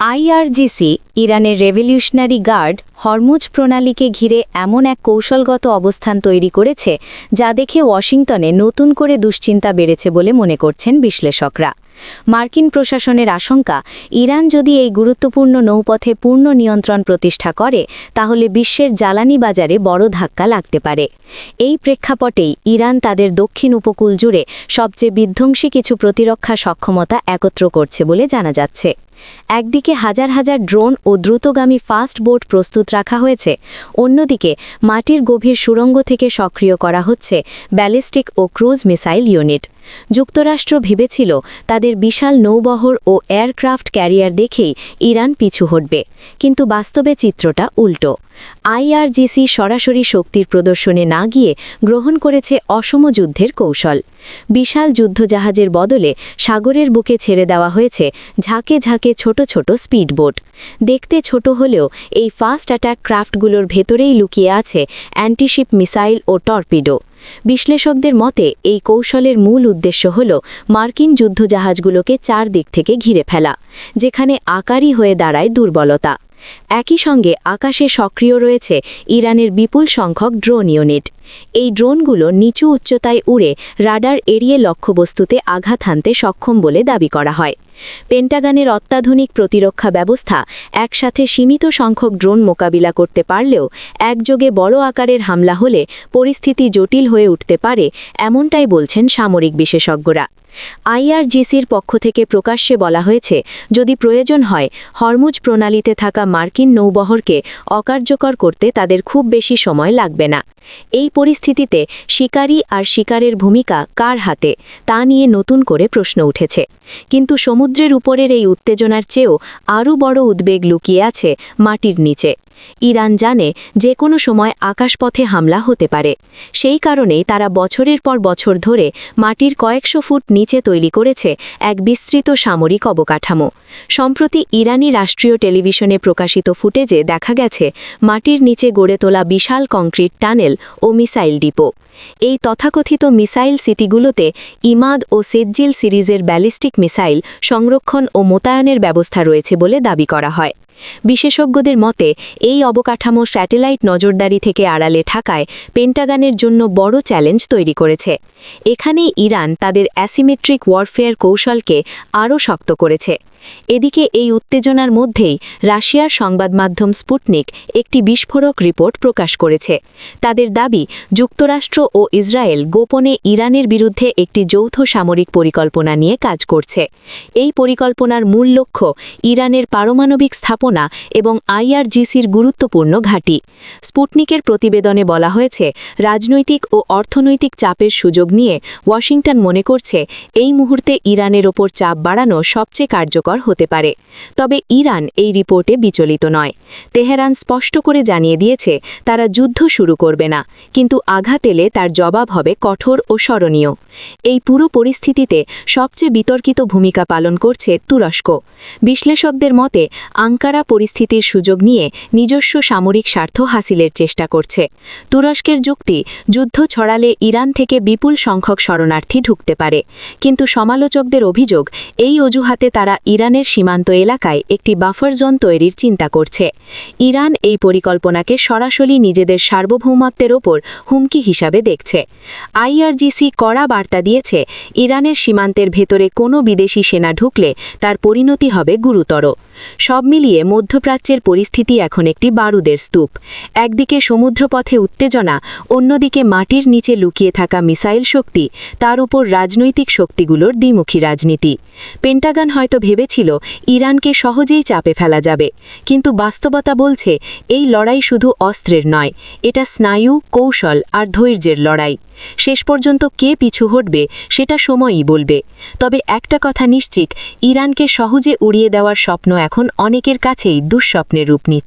IRGC, ইরানের revolutionary guard, Hormuz প্রণালীকে ঘিরে এমন এক কৌশলগত অবস্থান তৈরি করেছে যা দেখে ওয়াশিংটনে নতুন করে দুশ্চিন্তা বেড়েছে বলে মনে করছেন বিশ্লেষকরা। মার্কিন প্রশাসনের আশঙ্কা, ইরান যদি এই গুরুত্বপূর্ণ নৌপথে পূর্ণ নিয়ন্ত্রণ প্রতিষ্ঠা করে, তাহলে বিশ্বের জ্বালানি বাজারে বড় ধাক্কা লাগতে পারে। এই প্রেক্ষাপটেই ইরান তাদের দক্ষিণ উপকূল জুড়ে সবচেয়ে বিধ্বংসী কিছু প্রতিরক্ষা সক্ষমতা একত্র করছে বলে জানা যাচ্ছে। একদিকে হাজার হাজার ড্রোন ও দ্রুতগামী ফাস্ট বোট প্রস্তুত রাখা হয়েছে, অন্যদিকে মাটির গভীর সুড়ঙ্গ থেকে সক্রিয় করা হচ্ছে ব্যালিস্টিক ও ক্রুজ মিসাইল ইউনিট। যুক্তরাষ্ট্র ভেবেছিল তাদের বিশাল নৌবহর ও এয়ারক্রাফট ক্যারিয়ার দেখেই ইরান পিছু হটবে, কিন্তু বাস্তবে চিত্রটা উল্টো। আইআরজিসি সরাসরি শক্তির প্রদর্শনে না গিয়ে গ্রহণ করেছে অসম যুদ্ধের কৌশল। বিশাল যুদ্ধজাহাজের বদলে সাগরের বুকে ছেড়ে দেওয়া হয়েছে ঝাঁকে ঝাঁকে ছোট ছোট স্পিডবোট। দেখতে ছোট হলেও এই ফাস্ট অ্যাটাক ক্রাফটগুলোর ভেতরেই লুকিয়ে আছে অ্যান্টিশিপ মিসাইল ও টর্পিডো। বিশ্লেষকদের মতে, এই কৌশলের মূল উদ্দেশ্য হল মার্কিন যুদ্ধজাহাজগুলোকে চার দিক থেকে ঘিরে ফেলা, যেখানে আকারই হয়ে দাঁড়ায় দুর্বলতা। একই সঙ্গে আকাশে সক্রিয় রয়েছে ইরানের বিপুল সংখ্যক ড্রোন ইউনিট। এই ড্রোনগুলো নিচু উচ্চতায় উড়ে রাডার এড়িয়ে লক্ষ্যবস্তুতে আঘাত হানতে সক্ষম বলে দাবি করা হয়। পেন্টাগানের অত্যাধুনিক প্রতিরক্ষা ব্যবস্থা একসাথে সীমিত সংখ্যক ড্রোন মোকাবিলা করতে পারলেও একযোগে বড় আকারের হামলা হলে পরিস্থিতি জটিল হয়ে উঠতে পারে, এমনটাই বলছেন সামরিক বিশেষজ্ঞরা। আইআরজিসির পক্ষ থেকে প্রকাশ্যে বলা হয়েছে, যদি প্রয়োজন হয়, হরমুজ প্রণালীতে থাকা মার্কিন নৌবহরকে অকার্যকর করতে তাদের খুব বেশি সময় লাগবে না। এই পরিস্থিতিতে শিকারী আর শিকারের ভূমিকা কার হাতে, তা নিয়ে নতুন করে প্রশ্ন উঠেছে। কিন্তু সমুদ্রের উপরের এই উত্তেজনার চেয়েও আরও বড় উদ্বেগ লুকিয়ে আছে মাটির নিচে। ইরান জানে যে কোনো সময় আকাশপথে হামলা হতে পারে। সেই কারণেই তারা বছরের পর বছর ধরে মাটির কয়েকশো ফুট নিচে তৈরি করেছে এক বিস্তৃত সামরিক অবকাঠামো। সম্প্রতি ইরানি রাষ্ট্রীয় টেলিভিশনে প্রকাশিত ফুটেজে দেখা গেছে, মাটির নিচে গড়ে তোলা বিশাল কংক্রিট টানেল ও মিসাইল ডিপো। এই তথাকথিত মিসাইল সিটিগুলোতে ইমাদ ও সেজ্জিল সিরিজের ব্যালিস্টিক মিসাইল সংরক্ষণ ও মোতায়েনের ব্যবস্থা রয়েছে বলে দাবি করা হয়। বিশেষজ্ঞদের মতে, এই অবকাঠামো স্যাটেলাইট নজরদারি থেকে আড়ালে থাকায় পেন্টাগানের জন্য বড় চ্যালেঞ্জ তৈরি করেছে। এখানে ইরান তাদের অ্যাসিমেট্রিক ওয়ারফেয়ার কৌশলকে আরও শক্ত করেছে। এদিকে এই উত্তেজনার মধ্যেই রাশিয়ার সংবাদ মাধ্যম স্পুটনিক একটি বিস্ফোরক রিপোর্ট প্রকাশ করেছে। তাদের দাবি, যুক্তরাষ্ট্র ও ইসরায়েল গোপনে ইরানের বিরুদ্ধে একটি যৌথ সামরিক পরিকল্পনা নিয়ে কাজ করছে। এই পরিকল্পনার মূল লক্ষ্য ইরানের পারমাণবিক স্থাপনা এবং আইআরজিসির গুরুত্বপূর্ণ ঘাঁটি। স্পুটনিকের প্রতিবেদনে বলা হয়েছে, রাজনৈতিক ও অর্থনৈতিক চাপের সুযোগ নিয়ে ওয়াশিংটন মনে করছে, এই মুহূর্তে ইরানের ওপর চাপ বাড়ানো সবচেয়ে কার্যকর হতে পারে। তবে ইরান এই রিপোর্টে বিচলিত নয়। তেহরান স্পষ্ট করে জানিয়ে দিয়েছে, তারা যুদ্ধ শুরু করবে না, কিন্তু আঘাত এলে তার জবাব হবে কঠোর ও স্মরণীয়। এই পুরো পরিস্থিতিতে সবচেয়ে বিতর্কিত ভূমিকা পালন করছে তুরস্ক। বিশ্লেষকদের মতে, আঙ্কারা পরিস্থিতির সুযোগ নিয়ে নিজস্ব সামরিক স্বার্থ হাসিলের চেষ্টা করছে। তুরস্কের যুক্তি, যুদ্ধ ছড়ালে ইরান থেকে বিপুল সংখ্যক শরণার্থী ঢুকতে পারে। কিন্তু সমালোচকদের অভিযোগ, এই অজুহাতে তারা ইরানের সীমান্ত এলাকায় একটি বাফার জোন তৈরির চিন্তা করছে। ইরান এই পরিকল্পনাকে সরাসরি নিজেদের সার্বভৌমত্বের ওপর হুমকি হিসাবে দেখছে। আইআরজিসি কড়া বার্তা দিয়েছে, ইরানের সীমান্তের ভেতরে কোনো বিদেশি সেনা ঢুকলে তার পরিণতি হবে গুরুতর। সব মিলিয়ে মধ্যপ্রাচ্যের পরিস্থিতি এখন একটি বারুদের স্তূপ। একদিকে সমুদ্রপথে উত্তেজনা, অন্যদিকে মাটির নিচে লুকিয়ে থাকা মিসাইল শক্তি, তার উপর রাজনৈতিক শক্তিগুলোর দ্বিমুখী রাজনীতি। পেন্টাগান হয়তো ভেবেছিল ইরানকে সহজেই চাপে ফেলা যাবে। কিন্তু বাস্তবতা বলছে, এই লড়াই শুধু অস্ত্রের নয়, এটা স্নায়ু, কৌশল আর ধৈর্যের লড়াই। শেষ পর্যন্ত কে পিছু হটবে, সেটা সময়ই বলবে। তবে একটা কথা নিশ্চিত, ইরানকে সহজে উড়িয়ে দেওয়ার স্বপ্ন এখন অনেকের কাছেই দুঃস্বপ্নের রূপ নিচ্ছে।